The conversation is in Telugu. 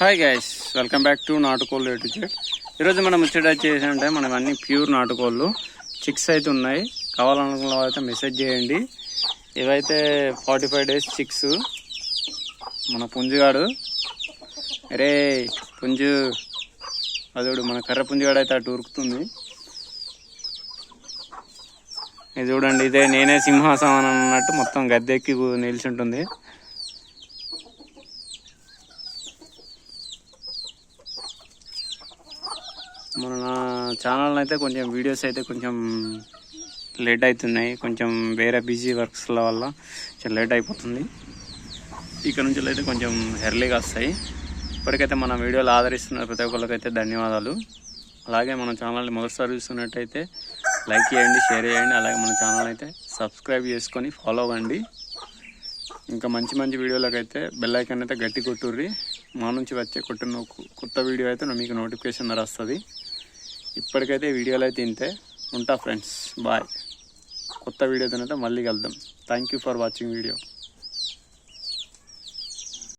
Hi guys welcome back to నాటుకోళ్ళు ఎటు చెట్ ఈరోజు మనం ముచ్చట చేసామంటే అంటే మనం అన్ని ప్యూర్ నాటుకోళ్ళు. చిక్స్ అయితే ఉన్నాయి. కావాలనుకున్న వాళ్ళు అయితే మెసేజ్ చేయండి. ఇవైతే ఫార్టీ ఫైవ్ డేస్ చిక్స్ మన పుంజుగాడు. అరే పుంజు. అదోడు మన కర్ర పుంజుగాడు అయితే అటు ఉరుకుతుంది. ఇది చూడండి ఇదే నేనే సింహాసనం అన్నట్టు మొత్తం గద్దెక్కి నిలిచి ఉంటుంది మన ఛానల్ అయితే కొంచెం వీడియోస్ అయితే కొంచెం లేట్ అవుతున్నాయి కొంచెం వేరే బిజీ వర్క్స్ల వల్ల కొంచెం లేట్ అయిపోతుంది. ఇక్కడ నుంచి అయితే కొంచెం ఎర్లీగా వస్తాయి. ఇప్పటికైతే మన వీడియోలు ఆదరిస్తున్న ప్రతి ఒక్కరికైతే ధన్యవాదాలు. అలాగే మన ఛానల్ని మొదటిసారి చూస్తున్నట్టయితే లైక్ చేయండి షేర్ చేయండి. అలాగే మన ఛానల్ అయితే సబ్స్క్రైబ్ చేసుకొని ఫాలో అవ్వండి ఇంకా మంచి మంచి వీడియోలకైతే బెల్ ఐకాన్ అయితే గట్టి కొట్టుర్రి. మా నుంచి వచ్చే కొట్టిన కొత్త వీడియో అయితే మీకు నోటిఫికేషన్ ధర వస్తుంది ఇప్పటికైతే వీడియోలు అయితే ఇంతే. ఉంటా ఫ్రెండ్స్. బాయ్. కొత్త వీడియోతో అయితే మళ్ళీ కలుద్దాం. Thank you for watching video